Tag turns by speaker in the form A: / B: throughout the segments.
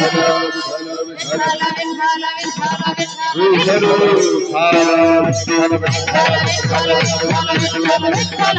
A: Hello.
B: Vitthal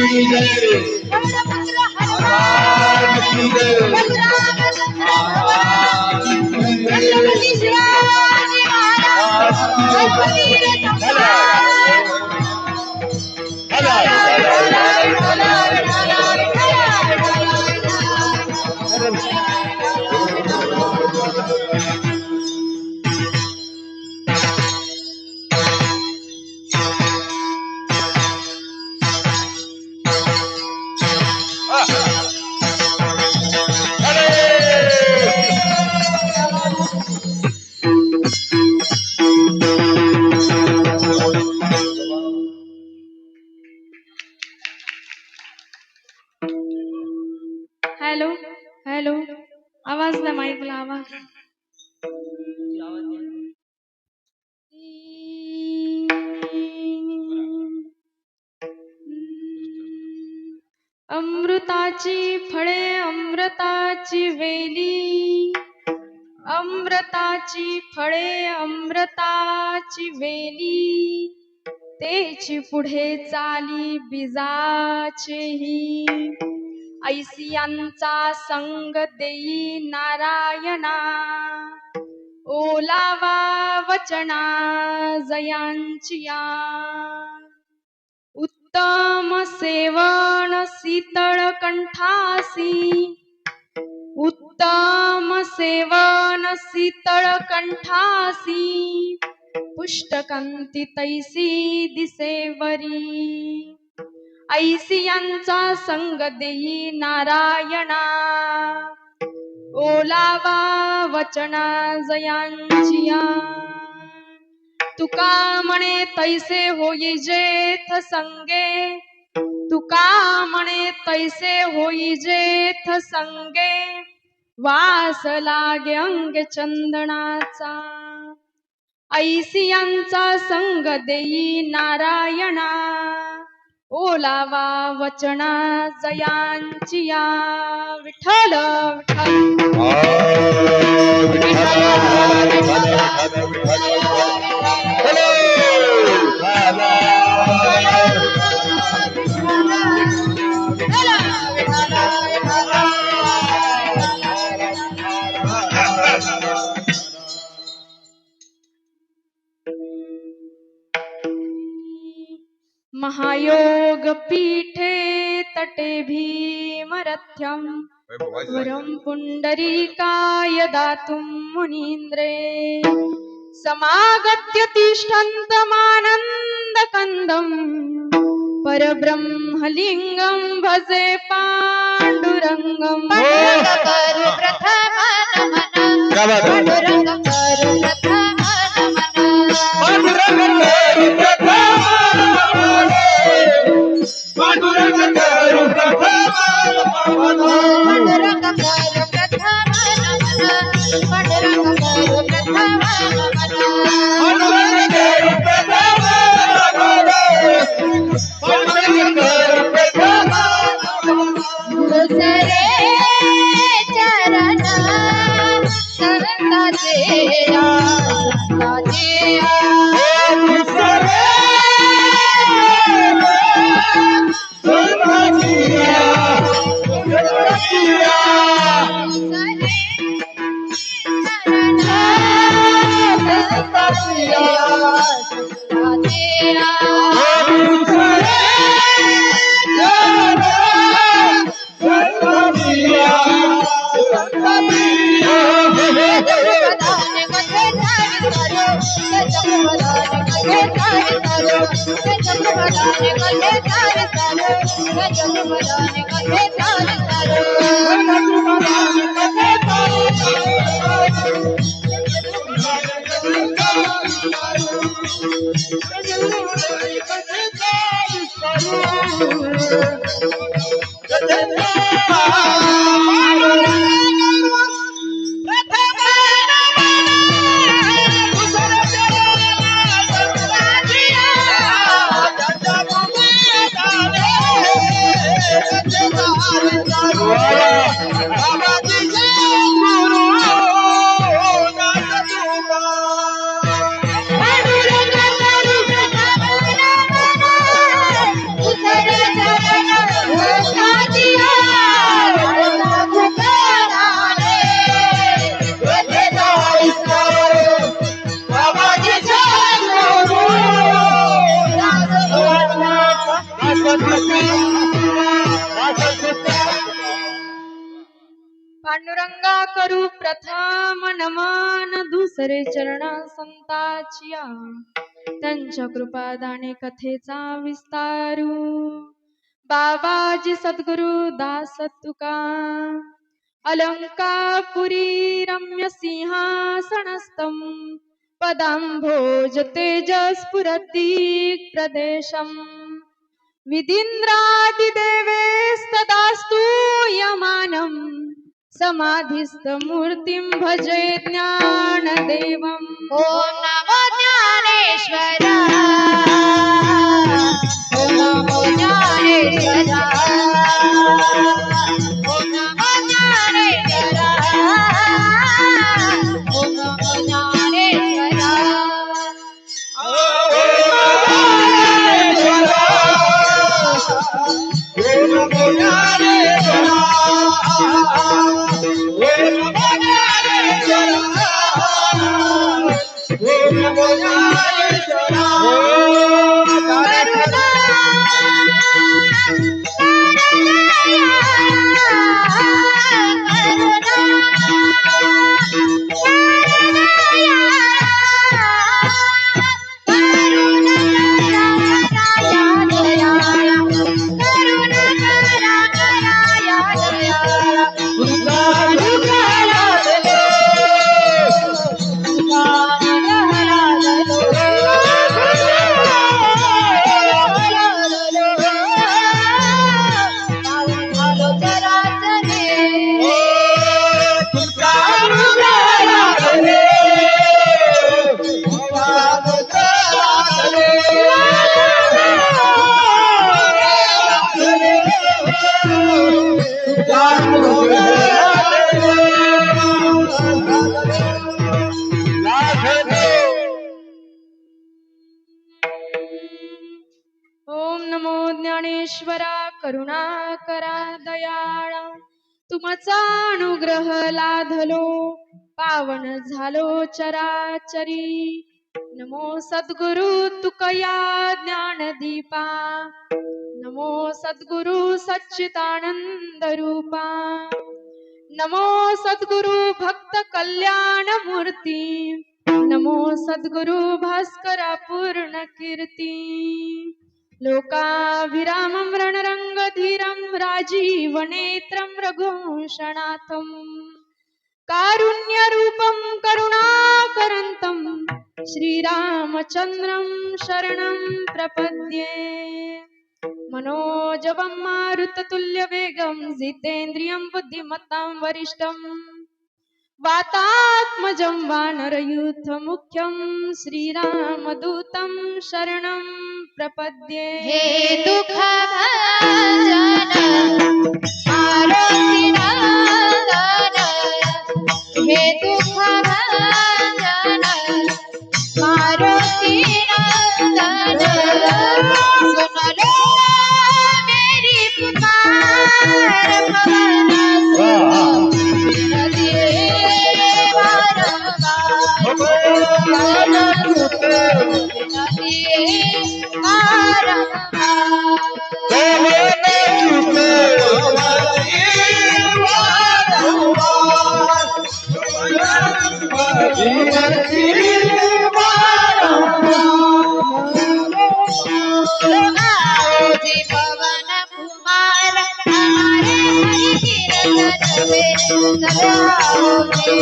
B: हरे विठ्ठला
A: hello? Hello? आवाज नाही माईकला आवाज. अमृताची फळे अमृताची वेली. अमृताची फळे अमृताची वेली. तेची पुढे चाली बीजाचेही. ऐसियांचा संग देई नारायणा. ओलावा वचना जयांचिया. उत्तम सेवन शीतळ कंठासी. उत्तम सेवन शीतळ कंठासी. पुष्टकंती तैसी दिसेवरी. ऐसियांचा संग देई नारायणा. ओलावा वचना जयांचिया. तुका म्हणे तैसे होई जेथ संगे. तुका म्हणे तैसे होई जेथ संगे. वास लागे अंग चंदनाचा. ऐसियांचा संग देई नारायणा. ओलावा वचना जयांचिया विठ्ठल विठ्ठल महायोग पीठे तटे भीमरथ्यम्। वरं पुण्डरीकाय दातुं मुनीन्द्रे। समागत्य तिष्ठन्तमानन्दकन्दम्। परब्रह्मलिङ्गं भजे
C: करू प्रथम नमन पांडुरंग पांडुरंगा करू प्रथम नमन दुसरे चरणा
A: संताचिया त्यांच्या कृपादाने कथेचा विस्तारू। बाबाजी सद्गुरु दास तुका अलंकापुरी रम्य सिंहासनस्थम पदांभोज तेजस्फुरती प्रदेशम। विधीन्द्रादिदेवेस्तदास्तु समाधिस्त मूर्तिं भजे ज्ञानदेवम्
C: ॐ नमो ज्ञानेश्वरा। ॐ नमो ज्ञानेश्वरा। नमो ज्ञानेश्वरा करुणा
A: करा दयाळा. तुमचा अनुग्रह लाधलो पावन झालो चराचरी. नमो सद्गुरु तुकया ज्ञानदीपा. नमो सद्गुरु सच्चिदानंद रूपा. नमो सद्गुरु भक्त कल्याण मूर्ती. नमो सद्गुरु भास्करा पूर्ण कीर्ती. लोकाभिरामं रणरङ्गधीरं राजीवनेत्रं रघुशनाथं कारुण्यरूपं करुणाकरन्तं श्रीरामचन्द्रं शरणं प्रपद्ये। मनोजवं मारुततुल्यवेगं जितेन्द्रियं बुद्धिमत्तां वरिष्ठम्। वातात्मजं वानरयूथमुख्यं श्रीरामदूतं शरणं प्रपद्ये।
C: हे दुःखभजन भंजन हे दुःख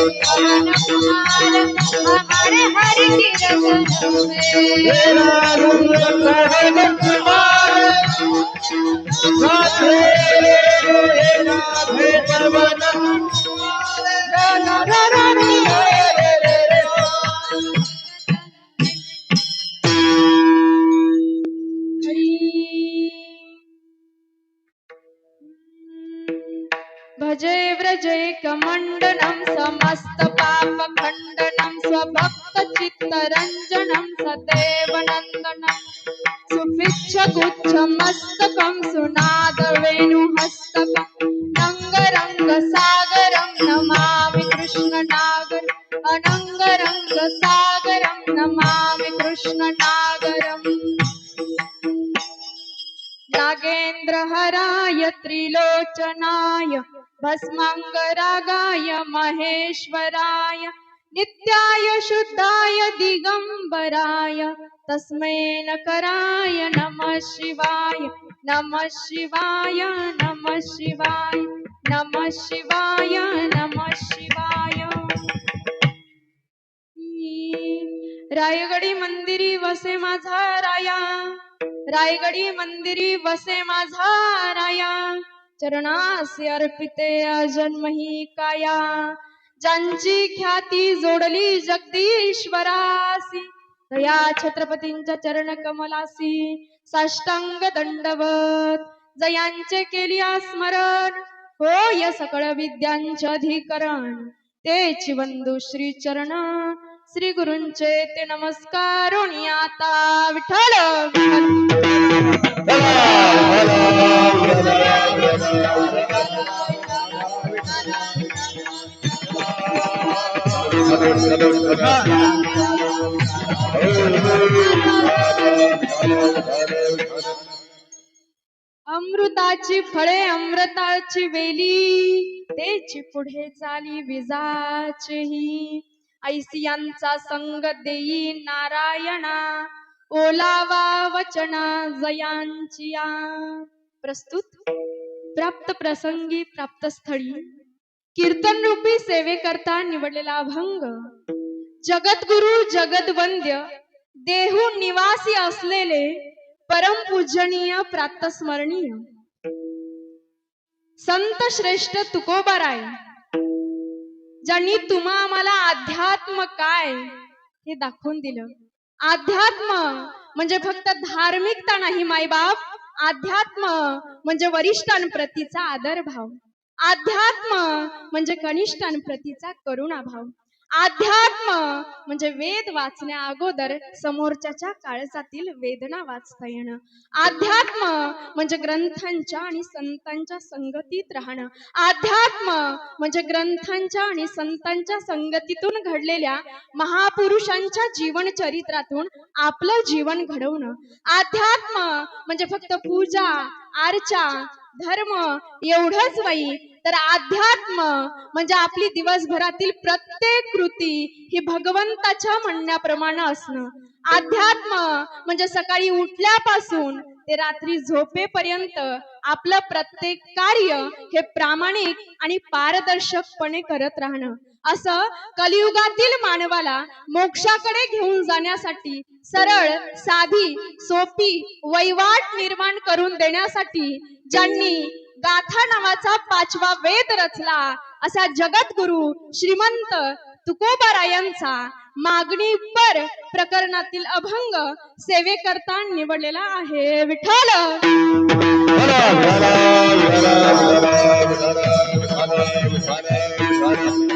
C: सदाओगे पवन कुमार हमारे हरि कीर्तन में
A: भजे व्रजैकमण्डनं समस्त पापखण्डनं स्वभक्तचित्तरञ्जनं सदैव नन्दनं सुभिक्षगुच्छमस्तकं सुनादवेणुहस्तकं रङ्गरङ्गसागरं नमामि कृष्णनागर अनङ्गरङ्गसागरं नमामि कृष्णनागरम् नागेन्द्रहराय त्रिलोचनाय भस्माङ्गरागाय महेश्वराय नित्याय शुद्धाय दिगम्बराय तस्मै नकराय नमः शिवाय नमः शिवाय नमः शिवाय नमः शिवाय नमः शिवाय। रायगडी मंदिरी वसे माझा राया रायगडी मंदिरी वसे माझा राया। चरणासी अर्पिते अजन्मही काया. ज्यांची ख्याती जोडली जगदीश्वरासी दया छत्रपतींच्या चरण कमलासी साष्टांग दंडवत जयांचे केली स्मरण. होय सकळ विद्यांचे अधिकरण तेच बंधू श्री चरण श्री गुरुंचे ते नमस्कार आता विठ्ठल अमृताची फळे अमृताची वेली तेची पुढे चाली विजाचेही. ऐसियांचा संग देई नारायणा. ओलावा वचना जयांचिया. प्रस्तुत प्राप्त प्रसंगी प्राप्त स्थळी कीर्तन रूपी सेवेकरता निवडलेला अभंग. जगद्गुरु जगदवंद्य देहू निवासी असलेले परमपूजनीय प्रातस्मरणीय. संत श्रेष्ठ तुकोबाराय. ज्यांनी तुम्हा आम्हाला अध्यात्म काय हे दाखवून दिलं. अध्यात्म म्हणजे फक्त धार्मिकता नाही मायबाप. अध्यात्म म्हणजे वरिष्ठांप्रतीचा आदर भाव अध्यात्म म्हणजे कनिष्ठांप्रतीचा करुणा भाव अध्यात्म म्हणजे वेद वाचण्या अगोदर समोरच्याच्या काळजातील वेदना वाचता येणं. अध्यात्म म्हणजे ग्रंथांच्या आणि संतांच्या संगतीत राहणं. अध्यात्म म्हणजे ग्रंथांच्या आणि संतांच्या संगतीतून घडलेल्या महापुरुषांच्या जीवन चरित्रातून आपलं जीवन घडवणं. अध्यात्म म्हणजे फक्त पूजा अर्चा धर्म एवढंच नाही तर अध्यात्म म्हणजे आपली दिवसभरातील प्रत्येक कृती ही भगवंताच्या म्हणण्याप्रमाणे असणं. अध्यात्म म्हणजे सकाळी उठल्यापासून ते रात्री झोपेपर्यंत आपलं प्रत्येक कार्य हे प्रामाणिक आणि पारदर्शकपणे करत राहणं. असं कलियुगातील मानवाला मोक्षाकडे घेऊन जाण्यासाठी सरळ साधी सोपी वैवाट निर्माण करून देण्यासाठी ज्यांनी गाथा नावाचा पाचवा वेद रचला असा जगद्गुरु श्रीमंत तुकोबारायांचा मागणी पर प्रकरणातील अभंग सेवेकरता निवडलेला आहे विठ्ठल Thank you.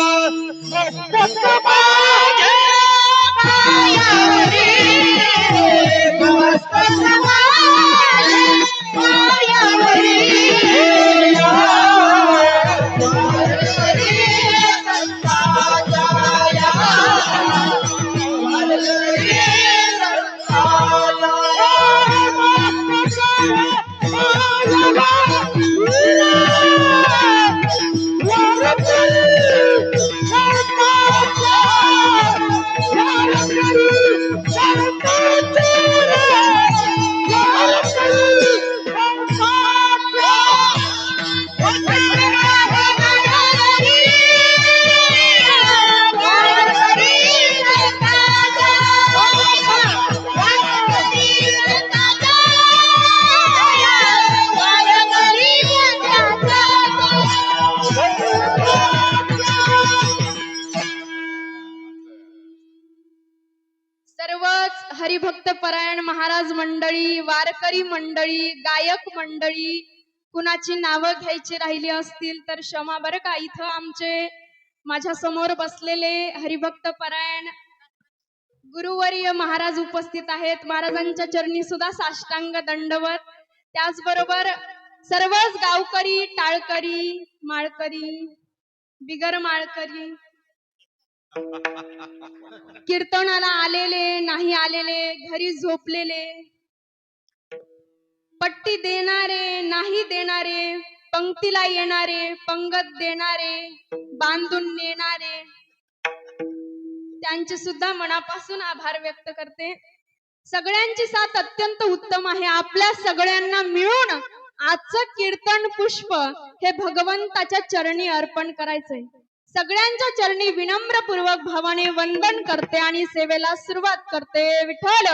A: वारकरी मंडळी गायक मंडळी कुणाची नावं घ्यायची राहिली असतील तर क्षमा बरं का इथं आमचे माझ्यासमोर बसलेले हरिभक्त परायण गुरुवर्य महाराज उपस्थित आहेत. महाराजांच्या चरणी सुद्धा साष्टांग दंडवत. त्याचबरोबर सर्वच गावकरी टाळकरी माळकरी बिगर माळकरी. कीर्तनाला आलेले नाही आलेले घरी झोपलेले. पट्टी देणारे नाही देणारे पंक्तीला येणारे पंगत देणारे बांधून नेणारे. त्यांचे सुद्धा मनापासून आभार व्यक्त करते. सगळ्यांची साथ अत्यंत उत्तम आहे. आपल्या सगळ्यांना मिळून आजचं कीर्तन पुष्प हे भगवंताच्या चरणी अर्पण करायचंय. सगळ्यांच्या चरणी विनम्रपूर्वक भावाने वंदन करते आणि सेवेला सुरुवात करते. विठ्ठल!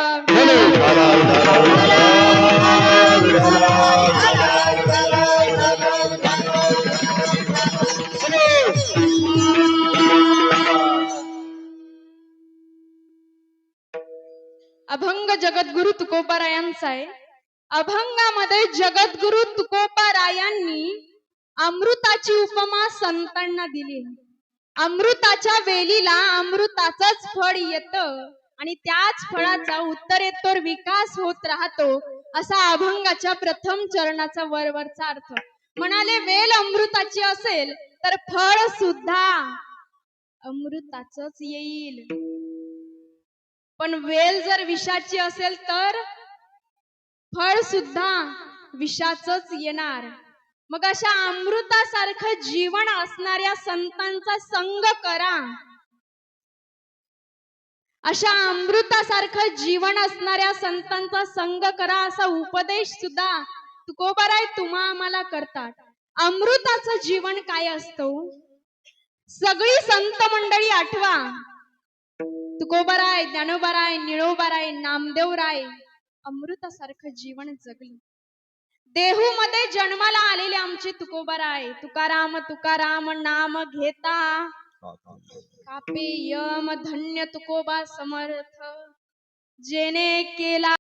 A: अभंग जगद्गुरु तुकोबारायांचा आहे अभंगामध्ये जगद्गुरु तुकोबारायांनी अमृताची उपमा संतांना दिली. अमृताच्या वेलीला अमृताचंच फळ येत आणि त्याच फळाचा उत्तरेत्तर विकास होत राहतो असा अभंगाच्या प्रथम चरणाचा वरवरचा अर्थ. म्हणाले वेल अमृताची असेल तर फळ सुद्धा अमृताचच येईल. पण वेल जर विषाची असेल तर फळ सुद्धा विषाचच येणार. मग अशा अमृतासारखं जीवन असणाऱ्या संतांचा संग करा. अशा अमृतासारखं जीवन असणाऱ्या संतांचा संग करा असा उपदेश सुद्धा तुकोबाराय तुम्हा आम्हाला करतात. अमृताचं जीवन काय असतो हो? सगळी संत मंडळी आठवा. तुकोबाराय ज्ञानोबाराय निळोबाराय नामदेवराय अमृतासारखं जीवन जगली. देहू मध्ये जन्माला आलेले आमचे तुकोबाराय. तुकाराम तुकाराम नाम घेता. कापी यम धन्य तुकोबा समर्थ. जेने केला